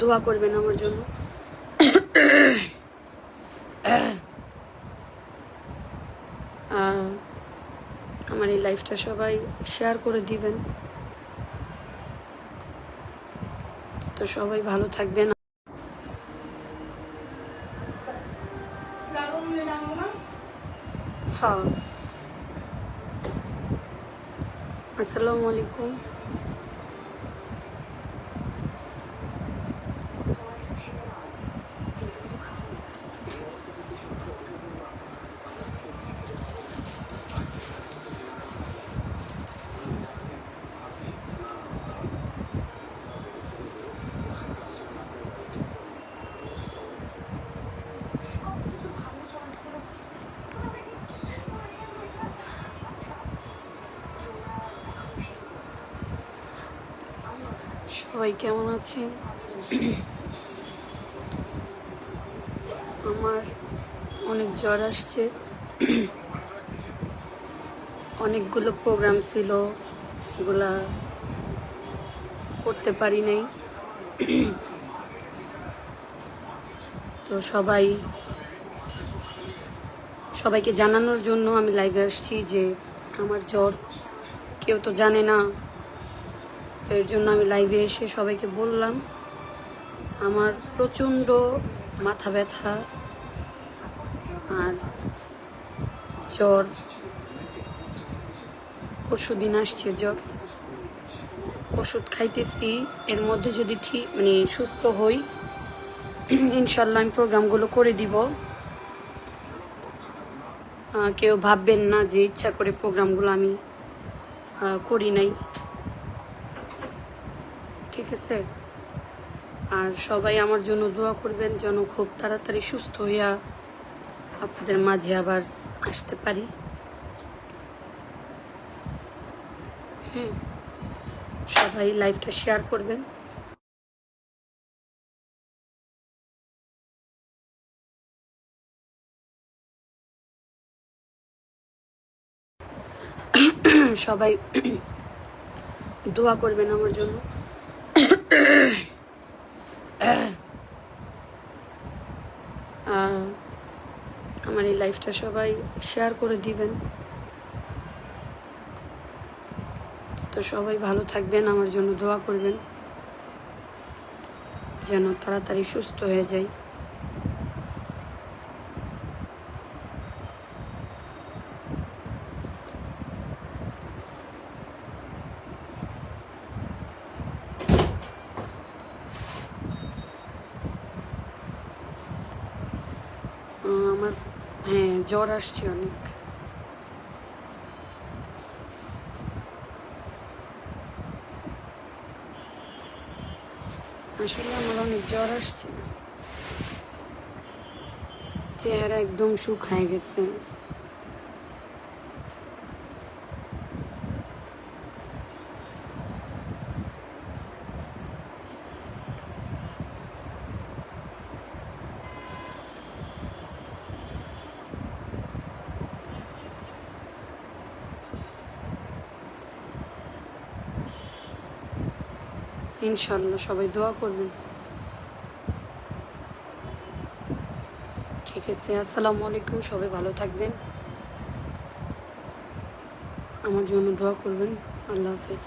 দোয়া করবেন আমার জন্য। আমার এই লাইফটা সবাই শেয়ার করে দিবেন। তো সবাই ভালো থাকবেন। হ্যাঁ। আসসালামু আলাইকুম। সবাই কেমন আছেন? আমার অনেক জ্বর আসছে। অনেকগুলো প্রোগ্রাম ছিল, ওগুলা করতে পারি নাই। তো সবাই, সবাইকে জানানোর জন্য আমি লাইভে আসছি যে, আমার জ্বর কেউ তো জানে না। এর জন্য আমি লাইভে এসে সবাইকে বললাম, আমার প্রচণ্ড মাথা ব্যথা আর জ্বর। পরশু দিন আসছে জ্বর। ওষুধ খাইতেছি, এর মধ্যে যদি ঠিক মানে সুস্থ হই ইনশাল্লাহ আমি প্রোগ্রামগুলো করে দিব। কেউ ভাববেন না যে ইচ্ছা করে প্রোগ্রামগুলো আমি করি নাই। ঠিক আছে? আর সবাই আমার জন্য দোয়া করবেন যেন খুব তাড়াতাড়ি সুস্থ হইয়া আপনাদের মাঝে আবার আসতে পারি। হুম সবাই লাইভটা শেয়ার করবেন। সবাই দোয়া করবেন আমার জন্য। আমার এই লাইফটা সবাই শেয়ার করে দিবেন। তো সবাই ভালো থাকবেন, আমার জন্য দোয়া করবেন। যেন তাড়াতাড়ি সুস্থ হয়ে যাই। আমার হ্যাঁ জ্বর আসছে অনেক। আসলে আমার অনেক জ্বর আসছে। চেহারা একদম শুকায় গেছে। ইনশাল্লাহ সবাই দোয়া করবেন। ঠিক আছে, আসসালামু আলাইকুম, সবাই ভালো থাকবেন। আমার জন্য দোয়া করবেন। আল্লাহ হাফেজ।